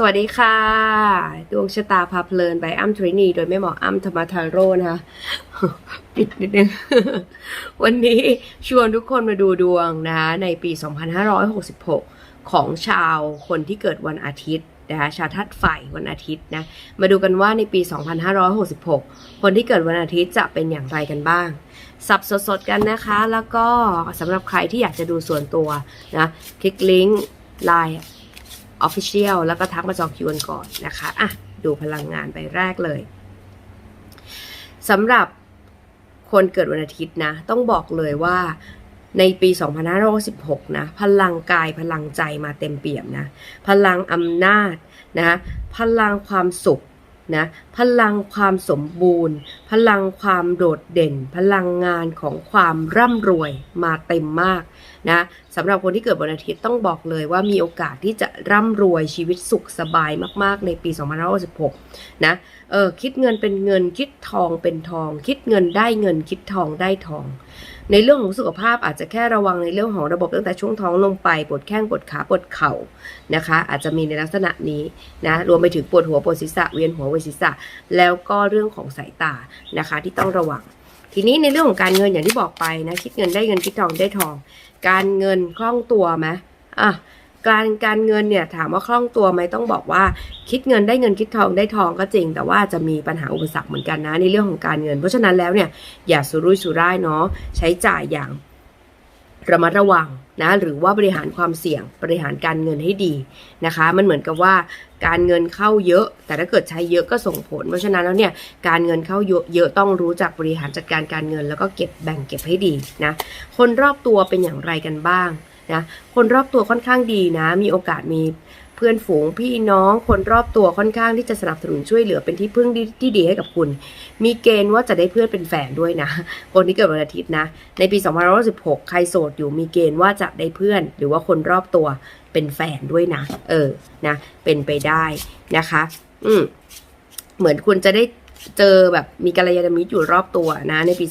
สวัสดีค่ะ ดวงชะตาพาเพลินไปอ้ำทรินี โดยแม่หมออ้ำธรรมทาโร่นะคะปิดนิดนึง วันนี้ชวนทุกคนมาดูดวงนะคะในปี 2566 ของชาวคนที่เกิดวันอาทิตย์นะคะชาวทัดไฟวันอาทิตย์นะ มาดูกันว่าในปี 2566 คนที่เกิดวันอาทิตย์จะเป็นอย่างไรกันบ้าง สับสดๆกันนะคะ แล้วก็สำหรับใครที่อยากจะดูส่วนตัวนะ คลิกลิงก์ไลน์ Official แล้วก็ทักมาจองคิวกันก่อนนะคะอะดูพลังงานไปแรกเลยสำหรับคนเกิดวันอาทิตย์นะ ต้องบอกเลยว่าในปี 2516 นะ พลังกายพลังใจมาเต็มเปี่ยมนะ พลังอำนาจนะพลังความสุขนะ พลังความสมบูรณ์ พลังความโดดเด่น พลังงานของความร่ำรวยมาเต็มมาก นะสำหรับคนที่เกิดวันอาทิตย์ต้องบอกเลยว่ามีโอกาสที่จะร่ำรวยชีวิตสุขสบายมาก ๆ ในปี2566นะเออคิดเงินเป็นเงินคิดทองเป็นทอง คิดเงินได้เงินคิดทองได้ทอง ในเรื่องของสุขภาพอาจจะแค่ระวังในเรื่องของระบบตั้งแต่ช่วงท้องลงไปปวดแข้งปวดขาปวดเข่านะคะ อาจจะมีในลักษณะนี้นะรวมไปถึงปวดหัวปวดศีรษะเวียนหัวเวียนศีรษะ แล้วก็เรื่องของสายตานะคะที่ต้องระวัง ทีนี้ในเรื่องของการเงินอย่างที่บอกไปนะคิดเงินได้เงินคิดทองได้ทอง การเงินคล่องตัวไหมอะการการเงินเนี่ยถามว่าคล่องตัวไหมต้องบอกว่า คิดเงินได้เงินคิดทองได้ทองก็จริง แต่ว่าจะมีปัญหาอุปสรรคเหมือนกันนะในเรื่องของการเงิน เพราะฉะนั้นแล้วเนี่ยอย่าสุรุ่ยสุร่ายเนาะใช้จ่ายอย่างระมัดระวัง นะหรือว่าบริหารความเสี่ยงบริหารการเงินให้ดีนะคะ มันเหมือนกับว่าการเงินเข้าเยอะ แต่ถ้าเกิดใช้เยอะก็ส่งผล เพราะฉะนั้นแล้วเนี่ยการเงินเข้าเยอะเยอะต้องรู้จักบริหารจัดการการเงิน แล้วก็เก็บแบ่งเก็บให้ดีนะคนรอบตัวเป็นอย่างไรกันบ้างนะคนรอบตัวค่อนข้างดีนะ มีโอกาสมี เพื่อนฝูงพี่น้องคนรอบตัวค่อนข้างที่จะสนับสนุนช่วยเหลือเป็นที่พึ่งที่ดีให้กับคุณ มีเกณฑ์ว่าจะได้เพื่อนเป็นแฟนด้วยนะ คนที่เกิดวันอาทิตย์นะ ในปี2516 ใครโสดอยู่มีเกณฑ์ว่าจะได้เพื่อน หรือว่าคนรอบตัวเป็นแฟนด้วยนะ เออนะ เป็นไปได้นะคะ อืมเหมือนคุณจะได้เจอแบบมีกัลยาณมิตรอยู่รอบตัวนะในปี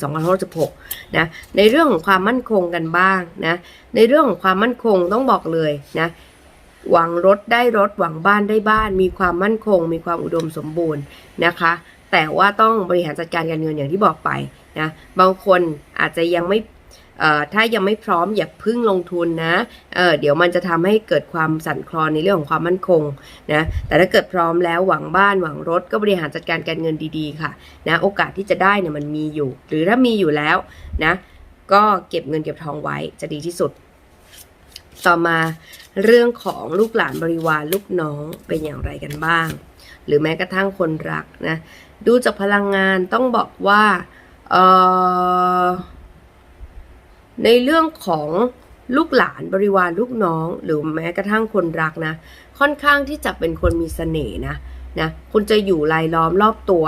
2516 นะในเรื่องของความมั่นคงกันบ้างนะในเรื่องของความมั่นคงต้องบอกเลยนะ หวังรถได้รถหวังบ้านได้บ้าน มีความมั่นคง มีความอุดมสมบูรณ์นะคะ แต่ว่าต้องบริหารจัดการการเงินอย่างที่บอกไปนะบางคนอาจจะยังไม่ถ้ายังไม่พร้อมอย่าพึ่งลงทุนนะเเดี๋ยวมันจะทำให้เกิดความสั่นคลอนในเรื่องของความมั่นคงนะแต่ถ้าเกิดพร้อมแล้วหวังบ้านหวังรถก็บริหารจัดการการเงินดีๆค่ะนะโอกาสที่จะได้เนี่ยมันมีอยู่ หรือถ้ามีอยู่แล้วนะก็เก็บเงินเก็บทองไว้จะดีที่สุด ต่อมาเรื่องของลูกหลานบริวารลูกน้องเป็นอย่างไรกันบ้าง หรือแม้กระทั่งคนรักนะดูจากพลังงานต้องบอกว่าเอ่อในเรื่องของลูกหลานบริวารลูกน้อง หรือแม้กระทั่งคนรักนะ ค่อนข้างที่จะเป็นคนมีเสน่ห์นะนะคุณจะอยู่รายล้อมรอบตัว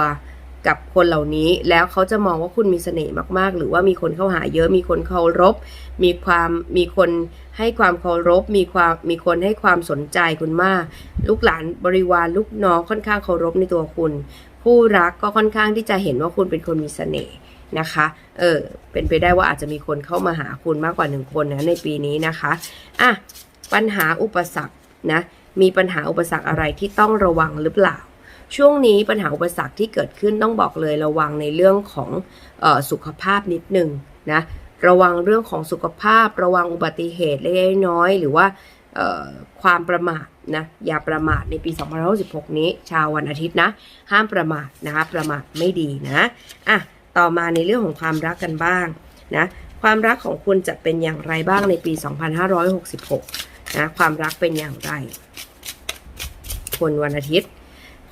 กับคนเหล่านี้แล้วเขาจะมองว่าคุณมีเสน่ห์มากๆ หรือว่ามีคนเข้าหาเยอะมีคนเคารพ มีความมีคนให้ความเคารพ มีความมีคนให้ความสนใจคุณมาก ลูกหลานบริวารลูกน้องค่อนข้างเคารพในตัวคุณ ผู้รักก็ค่อนข้างที่จะเห็นว่าคุณเป็นคนมีเสน่ห์นะคะ เออ เป็นไปได้ว่าอาจจะมีคนเข้ามาหาคุณมากกว่าหนึ่งคนนะในปีนี้นะคะ อะ ปัญหาอุปสรรคนะ มีปัญหาอุปสรรคอะไรที่ต้องระวังหรือเปล่า ช่วงนี้ปัญหาอุปสรรคที่เกิดขึ้นต้องบอกเลยระวังในเรื่องของออสุขภาพนิดนึงนะระวังเรื่องของสุขภาพ ระวังอุบัติเหตุเล็กน้อยหรือว่าความประมาทนะอย่าประมาทในปี2566 นี้ ชาววันอาทิตย์นะ ห้ามประมาทนะคะประมาทไม่ดีนะอะต่อมาในเรื่องของความรักกันบ้างนะความรักของคุณจะเป็นอย่างไรบ้างในปี 2566นะความรักเป็นอย่างไร คนวันอาทิตย์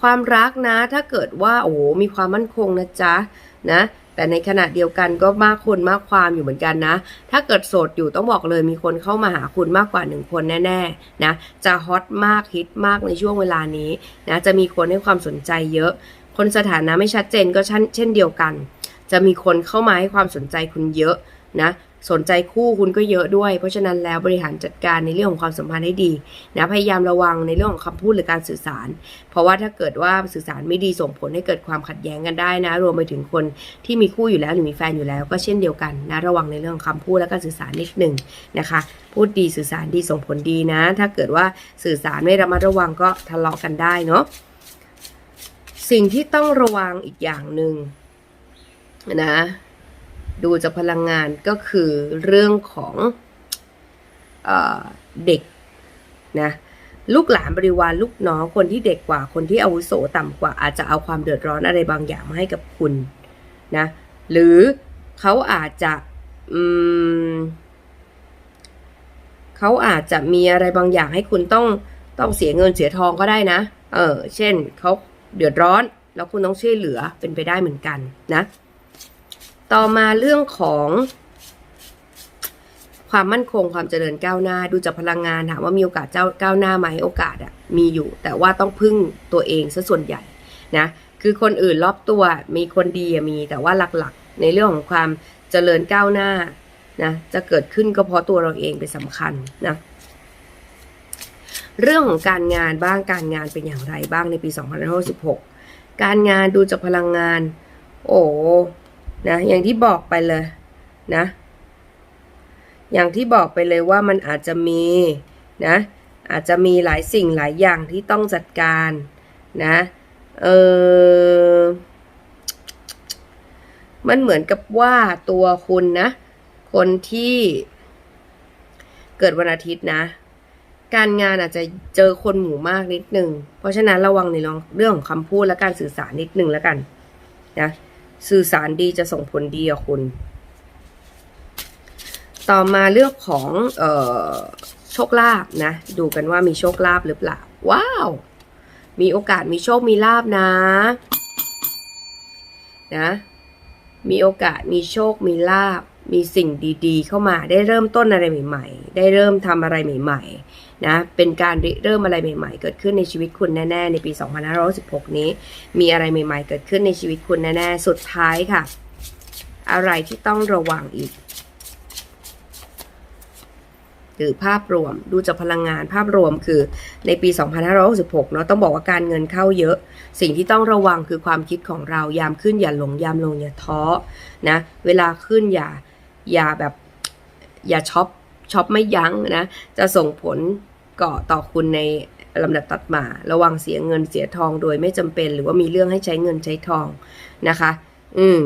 ความรักนะ ถ้าเกิดว่าโอ้โหมีความมั่นคงนะจ๊ะนะแต่ในขณะเดียวกันก็มากคนมากความอยู่เหมือนกันนะ ถ้าเกิดโสดอยู่ต้องบอกเลยมีคนเข้ามาหาคุณมากกว่าหนึ่งคนแน่ๆนะจะฮอตมากฮิตมากในช่วงเวลานี้นะจะมีคนให้ความสนใจเยอะ คนสถานะไม่ชัดเจนก็เช่นเดียวกัน จะมีคนเข้ามาให้ความสนใจคุณเยอะ นะสนใจคู่คุณก็เยอะด้วย เพราะฉะนั้นแล้วบริหารจัดการในเรื่องของความสัมพันธ์ให้ดีนะพยายามระวังในเรื่องของคำพูดหรือการสื่อสาร เพราะว่าถ้าเกิดว่าสื่อสารไม่ดีส่งผลให้เกิดความขัดแย้งกันได้นะ รวมไปถึงคนที่มีคู่อยู่แล้วหรือมีแฟนอยู่แล้ว ก็เช่นเดียวกันนะระวังในเรื่องของคำพูดและการสื่อสารนิดหนึ่งนะคะ พูดดีสื่อสารดีส่งผลดีนะ ถ้าเกิดว่าสื่อสารไม่ระมัดระวังก็ทะเลาะกันได้เนาะสิ่งที่ต้องระวังอีกอย่างหนึ่งนะ ดูจากพลังงานก็คือเรื่องของเอเด็กนะลูกหลานบริวารลูกน้องคนที่เด็กกว่าคนที่อาวุโสต่ำกว่า อาจจะเอาความเดือดร้อนอะไรบางอย่างมาให้กับคุณนะหรือเขาอาจจะเขาอาจจะมีอะไรบางอย่างให้คุณต้องต้องเสียเงินเสียทองก็ได้นะ เออ เช่นเขาเดือดร้อน แล้วคุณต้องช่วยเหลือเป็นไปได้เหมือนกันนะ ต่อมาเรื่องของความมั่นคงความเจริญก้าวหน้าดูจากพลังงานถามว่ามีโอกาสเจ้าก้าวหน้าไหมโอกาสอะมีอยู่ แต่ว่าต้องพึ่งตัวเองซะส่วนใหญ่นะคือคนอื่นรอบตัวมีคนดีมีแต่ว่าหลักๆ ในเรื่องของความเจริญก้าวหน้านะจะเกิดขึ้นก็เพราะตัวเราเองเป็นสำคัญนะเรื่องของการงานบ้างการงานเป็นอย่างไรบ้างในปี 2566 การงานดูจากพลังงาน โอ้ นะอย่างที่บอกไปเลยนะ อย่างที่บอกไปเลยว่ามันอาจจะมีนะ อาจจะมีหลายสิ่งหลายอย่างที่ต้องจัดการนะเออมันเหมือนกับว่าตัวคุณนะ คนที่เกิดวันอาทิตย์นะ การงานอาจจะเจอคนหมู่มากนิดหนึ่ง เพราะฉะนั้นระวังในเรื่องของคำพูดและการสื่อสารนิดหนึ่งแล้วกันนะ สื่อสารดีจะส่งผลดีกับคุณ ต่อมาเรื่องของออโชคลาภนะ ดูกันว่ามีโชคลาภหรือเปล่า ว้าว มีโอกาสมีโชคมีลาภนะ นะ มีโอกาสมีโชคมีลาภมีสิ่งดี ๆ เข้ามาได้เริ่มต้นอะไรใหม่ ๆ ได้เริ่มทำอะไรใหม่ ๆ นะเป็นการริเริ่มอะไรใหม่ ๆ เกิดขึ้นในชีวิตคุณแน่ ๆ ในปี 2516 นี้ มีอะไรใหม่ ๆ เกิดขึ้นในชีวิตคุณแน่ ๆ สุดท้ายค่ะ อะไรที่ต้องระวังอีก หรือภาพรวมดูจากพลังงานภาพรวมคือในปี 2566 เนาะต้องบอกว่าการเงินเข้าเยอะ สิ่งที่ต้องระวังคือความคิดของเรายามขึ้นอย่าหลงยามลงอย่าท้อนะเวลาขึ้นอย่าอย่าแบบอย่าช็อป ช็อปไม่ยั้งนะ จะส่งผลก่อต่อคุณในลำดับตัดมา ระวังเสียเงินเสียทองโดยไม่จำเป็น หรือว่ามีเรื่องให้ใช้เงินใช้ทองนะคะ อืม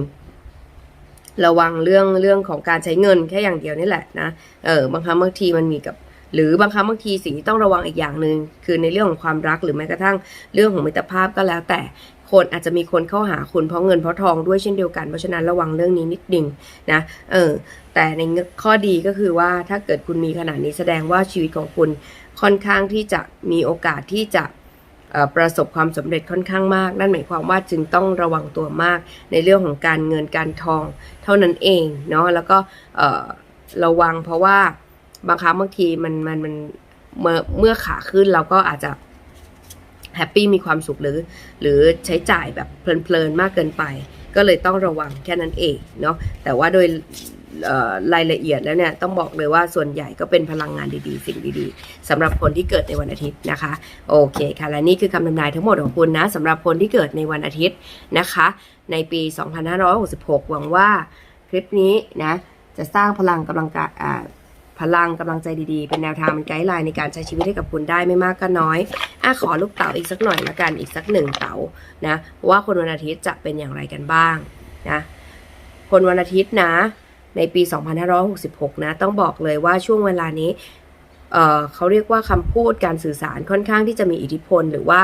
ระวังเรื่องเรื่องของการใช้เงินแค่อย่างเดียวนี่แหละนะ เออบางครั้งบางทีมันมีกับ หรือบางครั้งบางทีสิ่งที่ต้องระวังอีกอย่างหนึ่งคือในเรื่องของความรักหรือแม้กระทั่งเรื่องของมิตรภาพก็แล้วแต่ คนอาจจะมีคนเข้าหาคุณเพราะเงินเพราะทองด้วยเช่นเดียวกัน เพราะฉะนั้นระวังเรื่องนี้นิดนึงนะ เออ แต่ในข้อดีก็คือว่าถ้าเกิดคุณมีขนาดนี้แสดงว่าชีวิตของคุณค่อนข้างที่จะมีโอกาสที่จะประสบความสำเร็จค่อนข้างมาก นั่นหมายความว่าจึงต้องระวังตัวมากในเรื่องของการเงินการทอง เท่านั้นเองเนาะแล้วก็ระวังเพราะว่าบางครั้งบางทีมันมันมันเมื่อเมื่อขาขึ้นเราก็อาจจะ แฮปปี้มีความสุขหรือ หรือใช้จ่ายแบบเพลินๆมากเกินไป ก็เลยต้องระวังแค่นั้นเองเนาะแต่ว่าโดยรายละเอียดแล้วเนี่ยต้องบอกเลยว่าส่วนใหญ่ก็เป็นพลังงานดีๆ สิ่งดีๆสำหรับคนที่เกิดในวันอาทิตย์นะคะ โอเคค่ะ และนี่คือคำทำนายทั้งหมดของคุณนะสำหรับคนที่เกิดในวันอาทิตย์นะคะ ในปี 2566 หวังว่าคลิปนี้นะจะสร้างพลังกำลังกะอ่า พลังกำลังใจดีๆ เป็นแนวทางเป็นไกด์ไลน์ในการใช้ชีวิตให้กับคุณได้ไม่มากก็น้อยอะขอลูกเต๋าอีกสักหน่อยละกันอีกสักหนึ่งเต๋านะว่าคนวันอาทิตย์จะเป็นอย่างไรกันบ้างนะคนวันอาทิตย์นะในปี 2566 นะต้องบอกเลยว่าช่วงเวลานี้เเขาเรียกว่าคำพูดการสื่อสารค่อนข้างที่จะมีอิทธิพล หรือว่า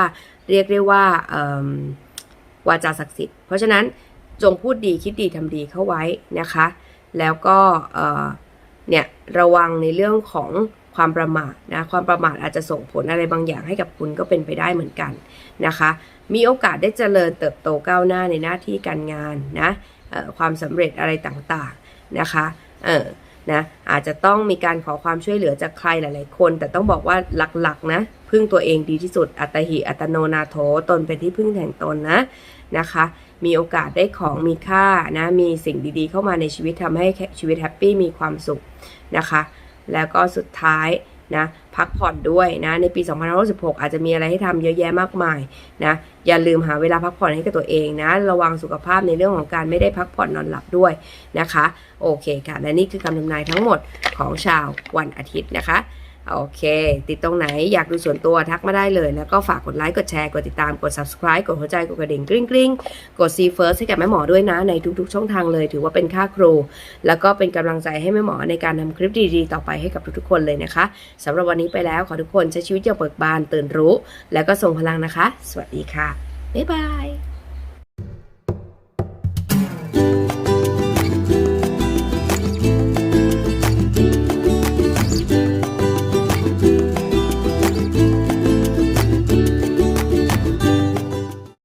เรียกได้ว่าวาจาศักดิ์สิทธิ์เพราะฉะนั้นจงพูดดีคิดดีทำดีเข้าไว้นะคะ แล้วก็ เนี่ยระวังในเรื่องของความประมาทนะความประมาทอาจจะส่งผลอะไรบางอย่างให้กับคุณก็เป็นไปได้เหมือนกันนะคะ มีโอกาสได้เจริญเติบโตก้าวหน้าในหน้าที่การงานนะความสำเร็จอะไรต่างๆนะคะเออ นะอาจจะต้องมีการขอความช่วยเหลือจากใครหลาย ๆ คน แต่ต้องบอกว่าหลักๆนะพึ่งตัวเองดีที่สุดอัตหิอัตโนนาโถตนเป็นที่พึ่งแห่งตนนะนะคะ มีโอกาสได้ของมีค่านะมีสิ่งดีๆ เข้ามาในชีวิตทำให้ชีวิตแฮปปี้มีความสุขนะคะ แล้วก็สุดท้าย นะพักผ่อนด้วยนะในปี2566อาจจะมีอะไรให้ทำเยอะแยะมากมายนะอย่าลืมหาเวลาพักผ่อนให้กับตัวเองนะ ระวังสุขภาพในเรื่องของการไม่ได้พักผ่อนนอนหลับด้วยนะคะ โอเคค่ะ และนี่คือคำทำนายทั้งหมดของชาววันอาทิตย์นะคะ โอเค ติดตรงไหนอยากดูส่วนตัวทักมาได้เลย แล้วก็ฝากกดไลค์ กดแชร์ กดติดตาม กด subscribe กดหัวใจ กดกระดิ่งกริ๊งกริ๊งกด see first ให้กับแม่หมอด้วยนะ ในทุกๆ ช่องทางเลย ถือว่าเป็นค่าครู แล้วก็เป็นกำลังใจให้แม่หมอในการทำคลิปดีๆ ต่อไปให้กับทุกๆ คนเลยนะคะสำหรับวันนี้ไปแล้วขอทุกคนใช้ชีวิตอย่างเบิกบานตื่นรู้ แล้วก็ส่งพลังนะคะ สวัสดีค่ะบ๊ายบาย